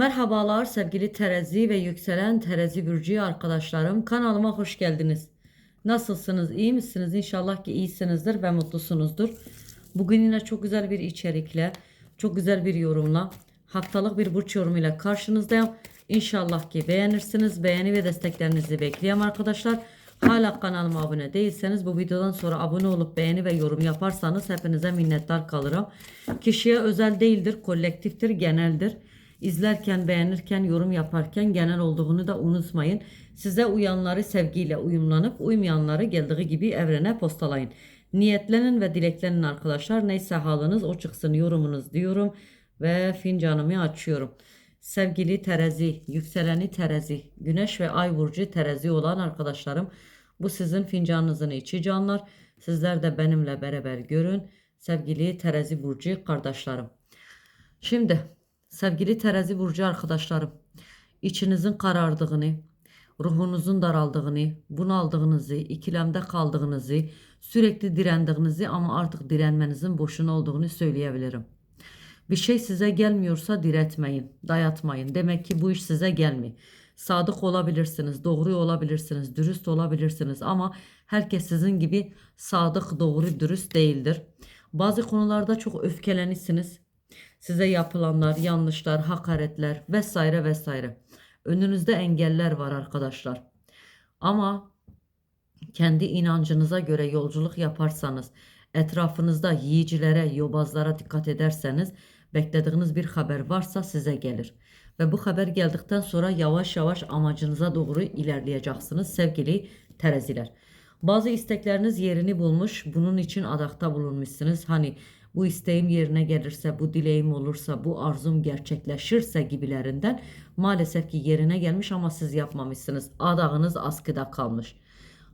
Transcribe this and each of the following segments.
Merhabalar sevgili terezi ve yükselen terezi burcu arkadaşlarım. Kanalıma hoş geldiniz. Nasılsınız? İyi misiniz? İnşallah ki iyisinizdir ve mutlusunuzdur. Bugün yine çok güzel bir içerikle, çok güzel bir yorumla, haftalık bir burç yorumuyla karşınızdayım. İnşallah ki beğenirsiniz. Beğeni ve desteklerinizi bekliyorum arkadaşlar. Hala kanalıma abone değilseniz bu videodan sonra abone olup beğeni ve yorum yaparsanız hepinize minnettar kalırım. Kişiye özel değildir, kolektiftir, geneldir. İzlerken, beğenirken, yorum yaparken genel olduğunu da unutmayın. Size uyanları sevgiyle uyumlanıp uymayanları geldiği gibi evrene postalayın. Niyetlenin ve dileklenin arkadaşlar. Neyse halınız o çıksın yorumunuz diyorum ve fincanımı açıyorum. Sevgili terezi, yükseleni terezi, güneş ve ay burcu terezi olan arkadaşlarım bu sizin fincanınızın içi canlar. Sizler de benimle beraber görün. Sevgili terezi burcu kardeşlerim. Şimdi sevgili terazi burcu arkadaşlarım içinizin karardığını, ruhunuzun daraldığını, bunaldığınızı, ikilemde kaldığınızı, sürekli direndiğinizi ama artık direnmenizin boşuna olduğunu söyleyebilirim. Bir şey size gelmiyorsa diretmeyin, dayatmayın. Demek ki bu iş size gelmiyor. Sadık olabilirsiniz, doğru olabilirsiniz, dürüst olabilirsiniz ama herkes sizin gibi sadık, doğru, dürüst değildir. Bazı konularda çok öfkelenisiniz. Size yapılanlar, yanlışlar, hakaretler vesaire vesaire. Önünüzde engeller var arkadaşlar. Ama kendi inancınıza göre yolculuk yaparsanız, etrafınızda yiyicilere, yobazlara dikkat ederseniz, beklediğiniz bir haber varsa size gelir. Ve bu haber geldikten sonra yavaş yavaş amacınıza doğru ilerleyeceksiniz sevgili tereziler. Bazı istekleriniz yerini bulmuş, bunun için adakta bulunmuşsunuz. Hani bu isteğim yerine gelirse, bu dileğim olursa, bu arzum gerçekleşirse gibilerinden maalesef ki yerine gelmiş ama siz yapmamışsınız. Adağınız askıda kalmış.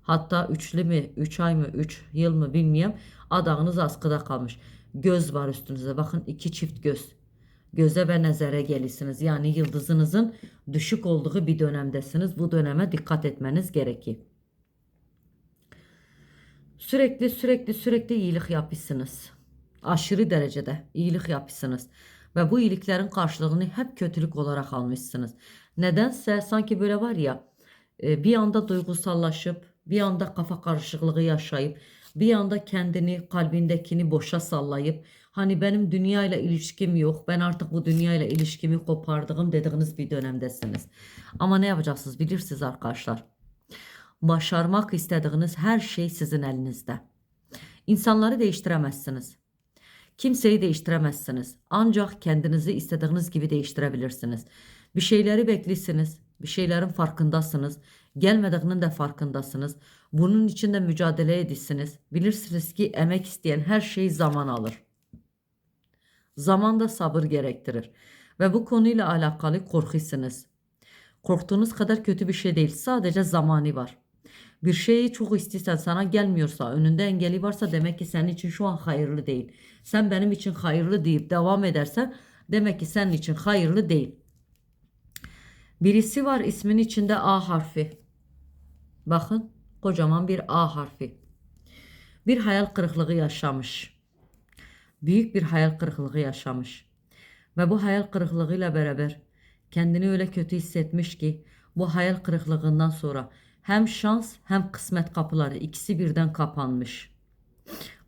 Hatta üçlü mü, üç ay mı, üç yıl mı bilmiyorum. Adağınız askıda kalmış. Göz var üstünüzde. Bakın iki çift göz. Göze ve nezere gelisiniz. Yani yıldızınızın düşük olduğu bir dönemdesiniz. Bu döneme dikkat etmeniz gerekir. Sürekli sürekli sürekli iyilik yapıyorsunuz. Aşırı derecede iyilik yapıyorsunuz. Ve bu iyiliklerin karşılığını hep kötülük olarak almışsınız. Nedense sanki böyle var ya e, bir anda duygusallaşıp bir anda kafa karışıklığı yaşayıp bir anda kendini kalbindekini boşa sallayıp hani benim dünyayla ilişkim yok ben artık bu dünyayla ilişkimi kopardığım dediğiniz bir dönemdesiniz. Ama ne yapacaksınız bilirsiniz arkadaşlar. Başarmak istediğiniz her şey sizin elinizde. İnsanları değiştiremezsiniz. Kimseyi değiştiremezsiniz. Ancak kendinizi istediğiniz gibi değiştirebilirsiniz. Bir şeyleri beklisiniz. Bir şeylerin farkındasınız. Gelmediğinin de farkındasınız. Bunun için de mücadele edisiniz. Bilirsiniz ki emek isteyen her şey zaman alır. Zaman da sabır gerektirir. Ve bu konuyla alakalı korkuyorsunuz. Korktuğunuz kadar kötü bir şey değil. Sadece zamanı var. Bir şeyi çok istiyorsan sana gelmiyorsa, önünde engeli varsa demek ki senin için şu an hayırlı değil. Sen benim için hayırlı deyip devam edersen demek ki senin için hayırlı değil. Birisi var ismin içinde A harfi. Bakın kocaman bir A harfi. Bir hayal kırıklığı yaşamış. Büyük bir hayal kırıklığı yaşamış. Ve bu hayal kırıklığıyla beraber kendini öyle kötü hissetmiş ki bu hayal kırıklığından sonra hem şans hem kısmet kapıları ikisi birden kapanmış.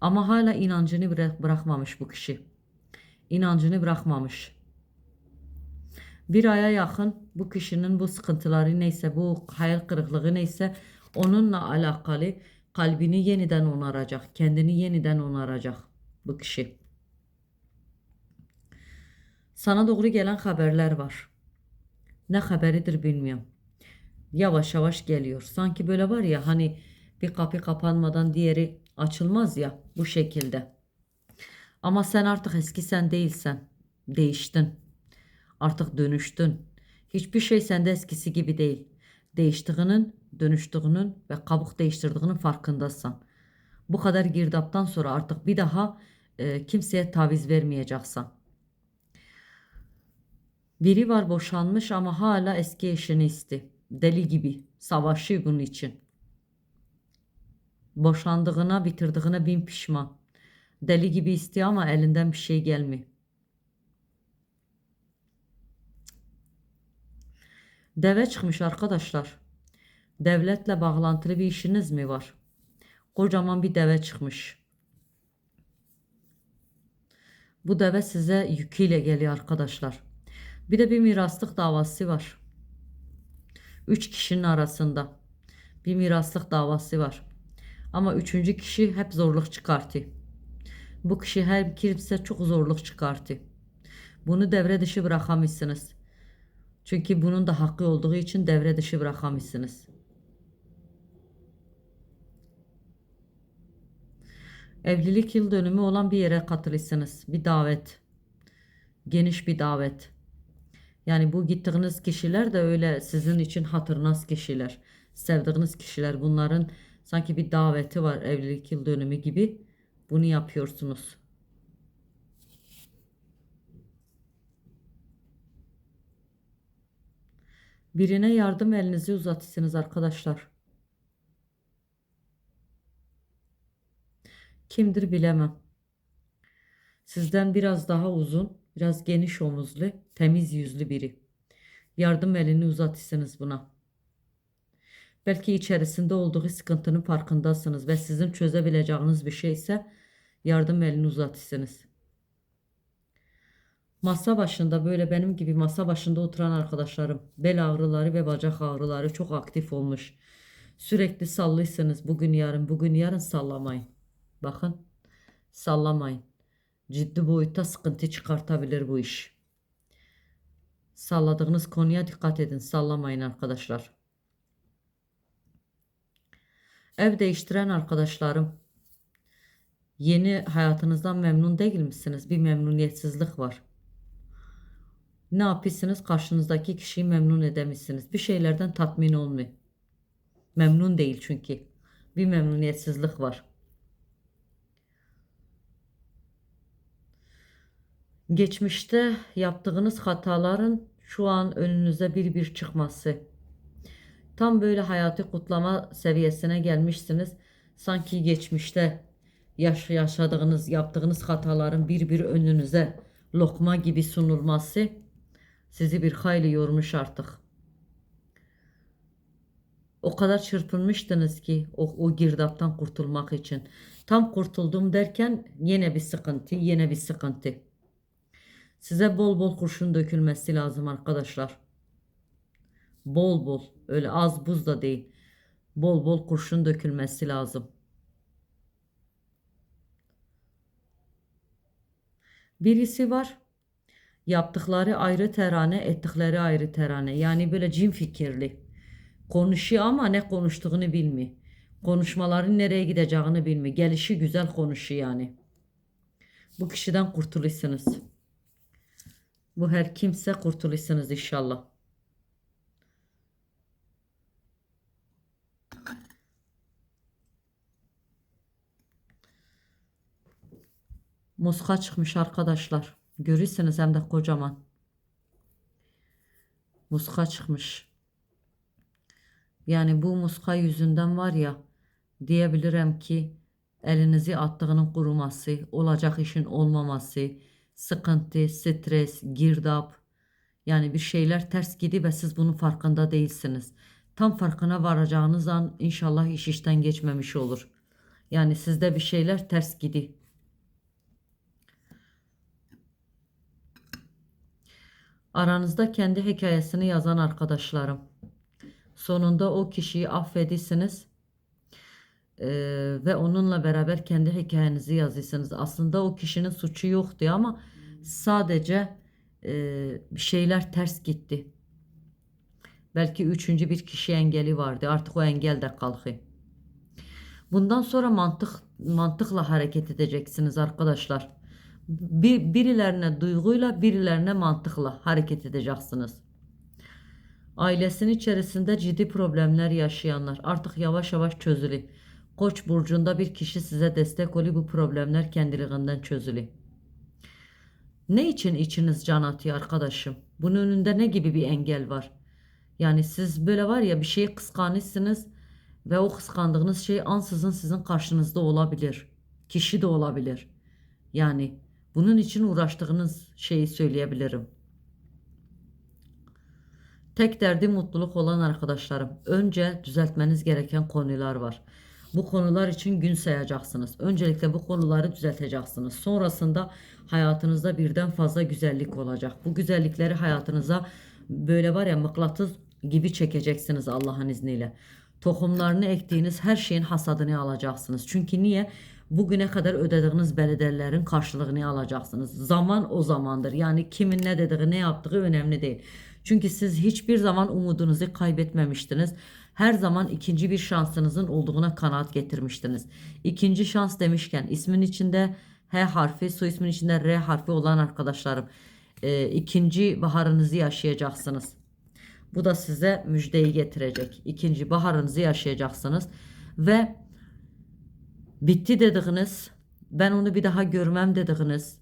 Ama hala inancını bırak bırakmamış bu kişi. İnancını bırakmamış. Bir aya yakın bu kişinin bu sıkıntıları neyse, bu hayal kırıklığı neyse onunla alakalı kalbini yeniden onaracak, kendini yeniden onaracak bu kişi. Sana doğru gelen haberler var. Ne haberidir bilmiyorum yavaş yavaş geliyor. Sanki böyle var ya hani bir kapı kapanmadan diğeri açılmaz ya bu şekilde. Ama sen artık eski sen değilsen. Değiştin. Artık dönüştün. Hiçbir şey sende eskisi gibi değil. Değiştiğinin, dönüştüğünün ve kabuk değiştirdiğinin farkındasın. Bu kadar girdaptan sonra artık bir daha e, kimseye taviz vermeyeceksin. Biri var boşanmış ama hala eski eşini isti. Deli gibi savaşıyor bunun için. Boşandığına, bitirdiğine bin pişman. Deli gibi istiyor ama elinden bir şey gelmiyor. Deve çıkmış arkadaşlar. Devletle bağlantılı bir işiniz mi var? Kocaman bir deve çıkmış. Bu deve size yüküyle geliyor arkadaşlar. Bir de bir miraslık davası var. Üç kişinin arasında bir miraslık davası var. Ama üçüncü kişi hep zorluk çıkartıyor. Bu kişi her kimse çok zorluk çıkartıyor. Bunu devre dışı bırakamışsınız. Çünkü bunun da hakkı olduğu için devre dışı bırakamışsınız. Evlilik yıl dönümü olan bir yere katılırsınız. Bir davet. Geniş bir davet. Yani bu gittiğiniz kişiler de öyle sizin için hatırınız kişiler. Sevdiğiniz kişiler. Bunların sanki bir daveti var evlilik yıl dönümü gibi. Bunu yapıyorsunuz. Birine yardım elinizi uzatırsınız arkadaşlar. Kimdir bilemem. Sizden biraz daha uzun, biraz geniş omuzlu, temiz yüzlü biri. Yardım elini uzatırsınız buna. Belki içerisinde olduğu sıkıntının farkındasınız ve sizin çözebileceğiniz bir şey ise yardım elini uzatırsınız. Masa başında böyle benim gibi masa başında oturan arkadaşlarım bel ağrıları ve bacak ağrıları çok aktif olmuş. Sürekli sallıysanız bugün yarın bugün yarın sallamayın. Bakın sallamayın. Ciddi boyutta sıkıntı çıkartabilir bu iş. Salladığınız konuya dikkat edin. Sallamayın arkadaşlar. Ev değiştiren arkadaşlarım. Yeni hayatınızdan memnun değil misiniz? Bir memnuniyetsizlik var. Ne yapıyorsunuz? Karşınızdaki kişiyi memnun edemişsiniz. Bir şeylerden tatmin olmuyor. Memnun değil çünkü. Bir memnuniyetsizlik var. Geçmişte yaptığınız hataların şu an önünüze bir bir çıkması. Tam böyle hayatı kutlama seviyesine gelmişsiniz. Sanki geçmişte yaş yaşadığınız, yaptığınız hataların bir bir önünüze lokma gibi sunulması sizi bir hayli yormuş artık. O kadar çırpınmıştınız ki o, o girdaptan kurtulmak için. Tam kurtuldum derken yine bir sıkıntı, yine bir sıkıntı. Size bol bol kurşun dökülmesi lazım arkadaşlar. Bol bol, öyle az buz da değil. Bol bol kurşun dökülmesi lazım. Birisi var. Yaptıkları ayrı terane, ettikleri ayrı terane. Yani böyle cin fikirli. Konuşuyor ama ne konuştuğunu bilmiyor. Konuşmaların nereye gideceğini bilmiyor. Gelişi güzel konuşuyor yani. Bu kişiden kurtulursunuz. Bu her kimse kurtulursunuz inşallah. Muska çıkmış arkadaşlar. Görürsünüz hem de kocaman. Muska çıkmış. Yani bu muska yüzünden var ya diyebilirim ki elinizi attığının kuruması, olacak işin olmaması, sıkıntı, stres, girdap yani bir şeyler ters gidi ve siz bunun farkında değilsiniz. Tam farkına varacağınız an inşallah iş işten geçmemiş olur. Yani sizde bir şeyler ters gidi. Aranızda kendi hikayesini yazan arkadaşlarım. Sonunda o kişiyi affedirsiniz eee, ve onunla beraber kendi hikayenizi yazıyorsunuz. Aslında o kişinin suçu yoktu ama sadece eee, bir şeyler ters gitti. Belki üçüncü bir kişi engeli vardı. Artık o engel de kalkıyor. Bundan sonra mantık mantıkla hareket edeceksiniz arkadaşlar. Bir, birilerine duyguyla, birilerine mantıkla hareket edeceksiniz. Ailesinin içerisinde ciddi problemler yaşayanlar artık yavaş yavaş çözülü. Koç burcunda bir kişi size destek oluyor bu problemler kendiliğinden çözülü. Ne için içiniz can atıyor arkadaşım? Bunun önünde ne gibi bir engel var? Yani siz böyle var ya bir şeyi kıskanırsınız ve o kıskandığınız şey ansızın sizin karşınızda olabilir. Kişi de olabilir. Yani bunun için uğraştığınız şeyi söyleyebilirim. Tek derdi mutluluk olan arkadaşlarım. Önce düzeltmeniz gereken konular var. Bu konular için gün sayacaksınız. Öncelikle bu konuları düzelteceksiniz. Sonrasında hayatınızda birden fazla güzellik olacak. Bu güzellikleri hayatınıza böyle var ya mıknatıs gibi çekeceksiniz Allah'ın izniyle. Tohumlarını ektiğiniz her şeyin hasadını alacaksınız. Çünkü niye? Bugüne kadar ödediğiniz belediyelerin karşılığını alacaksınız. Zaman o zamandır. Yani kimin ne dediği, ne yaptığı önemli değil. Çünkü siz hiçbir zaman umudunuzu kaybetmemiştiniz. Her zaman ikinci bir şansınızın olduğuna kanaat getirmiştiniz. İkinci şans demişken ismin içinde H harfi, soy ismin içinde R harfi olan arkadaşlarım e, ikinci baharınızı yaşayacaksınız. Bu da size müjdeyi getirecek. İkinci baharınızı yaşayacaksınız ve bitti dediğiniz, ben onu bir daha görmem dediğiniz,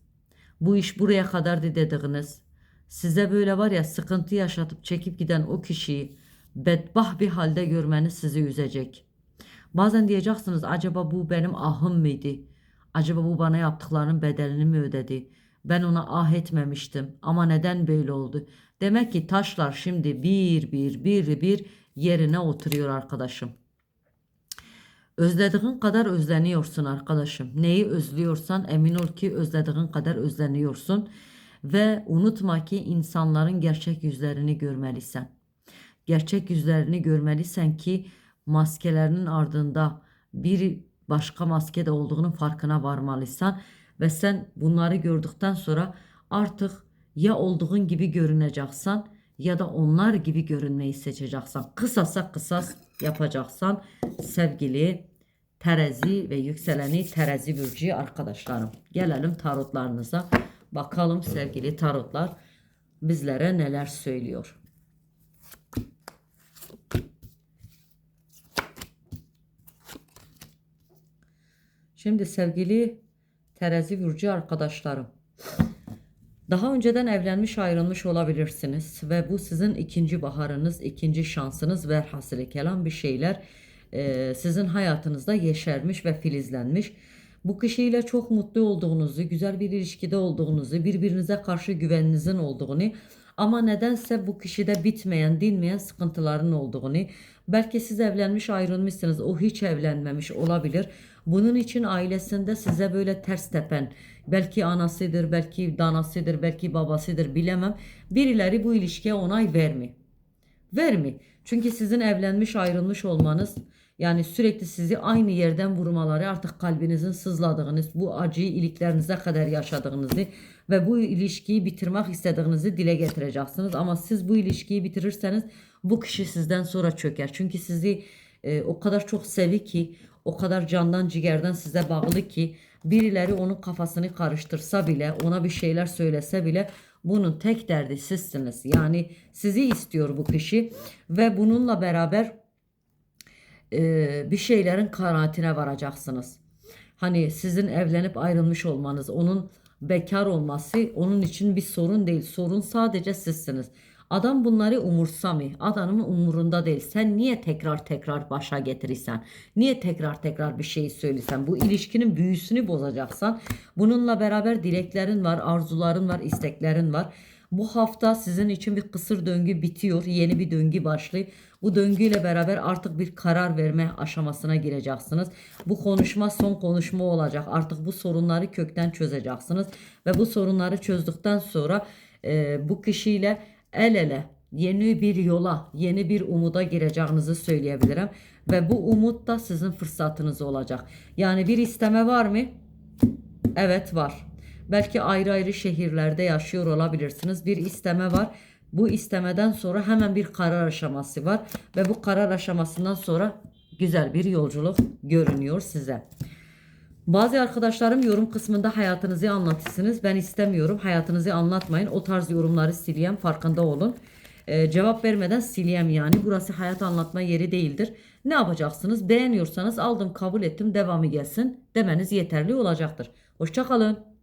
bu iş buraya kadardı dediğiniz, size böyle var ya sıkıntı yaşatıp çekip giden o kişiyi bedbah bir halde görmeniz sizi üzecek. Bazen diyeceksiniz acaba bu benim ahım mıydı? Acaba bu bana yaptıklarının bedelini mi ödedi? Ben ona ah etmemiştim ama neden böyle oldu? Demek ki taşlar şimdi bir bir bir bir yerine oturuyor arkadaşım. Özlediğin kadar özleniyorsun arkadaşım. Neyi özlüyorsan emin ol ki özlediğin kadar özleniyorsun. Ve unutma ki insanların gerçek yüzlerini görmelisin. Gerçek yüzlerini görmelisin ki maskelerinin ardında bir başka maske de olduğunun farkına varmalıysan ve sen bunları gördükten sonra artık ya olduğun gibi görüneceksen ya da onlar gibi görünmeyi seçeceksen. Kısasa kısas yapacaksan sevgili terezi ve yükseleni terezi burcu arkadaşlarım. Gelelim tarotlarınıza. Bakalım sevgili tarotlar bizlere neler söylüyor. Şimdi sevgili terazi burcu arkadaşlarım. Daha önceden evlenmiş ayrılmış olabilirsiniz ve bu sizin ikinci baharınız, ikinci şansınız ve hasılı kelam bir şeyler e, sizin hayatınızda yeşermiş ve filizlenmiş. Bu kişiyle çok mutlu olduğunuzu, güzel bir ilişkide olduğunuzu, birbirinize karşı güveninizin olduğunu ama nedense bu kişide bitmeyen, dinmeyen sıkıntıların olduğunu, belki siz evlenmiş ayrılmışsınız, o hiç evlenmemiş olabilir. Bunun için ailesinde size böyle ters tepen, belki anasıdır, belki danasıdır, belki babasıdır bilemem. Birileri bu ilişkiye onay vermi. Vermi. Çünkü sizin evlenmiş ayrılmış olmanız yani sürekli sizi aynı yerden vurmaları artık kalbinizin sızladığınız, bu acıyı iliklerinize kadar yaşadığınızı ve bu ilişkiyi bitirmek istediğinizi dile getireceksiniz. Ama siz bu ilişkiyi bitirirseniz bu kişi sizden sonra çöker. Çünkü sizi e, o kadar çok sevi ki, o kadar candan ciğerden size bağlı ki birileri onun kafasını karıştırsa bile, ona bir şeyler söylese bile bunun tek derdi sizsiniz. Yani sizi istiyor bu kişi ve bununla beraber e, bir şeylerin kanaatine varacaksınız. Hani sizin evlenip ayrılmış olmanız, onun bekar olması onun için bir sorun değil. Sorun sadece sizsiniz. Adam bunları umursamıyor. Adamın umurunda değil. Sen niye tekrar tekrar başa getirirsen? Niye tekrar tekrar bir şey söylesen? Bu ilişkinin büyüsünü bozacaksan. Bununla beraber dileklerin var, arzuların var, isteklerin var. Bu hafta sizin için bir kısır döngü bitiyor. Yeni bir döngü başlıyor. Bu döngüyle beraber artık bir karar verme aşamasına gireceksiniz. Bu konuşma son konuşma olacak. Artık bu sorunları kökten çözeceksiniz. Ve bu sorunları çözdükten sonra e, bu kişiyle el ele yeni bir yola, yeni bir umuda gireceğinizi söyleyebilirim. Ve bu umut da sizin fırsatınız olacak. Yani bir isteme var mı? Evet var. Belki ayrı ayrı şehirlerde yaşıyor olabilirsiniz. Bir isteme var. Bu istemeden sonra hemen bir karar aşaması var ve bu karar aşamasından sonra güzel bir yolculuk görünüyor size. Bazı arkadaşlarım yorum kısmında hayatınızı anlatırsınız. Ben istemiyorum. Hayatınızı anlatmayın. O tarz yorumları sileyim. Farkında olun. Ee, cevap vermeden sileyim yani. Burası hayat anlatma yeri değildir. Ne yapacaksınız? Beğeniyorsanız aldım kabul ettim devamı gelsin demeniz yeterli olacaktır. Hoşçakalın.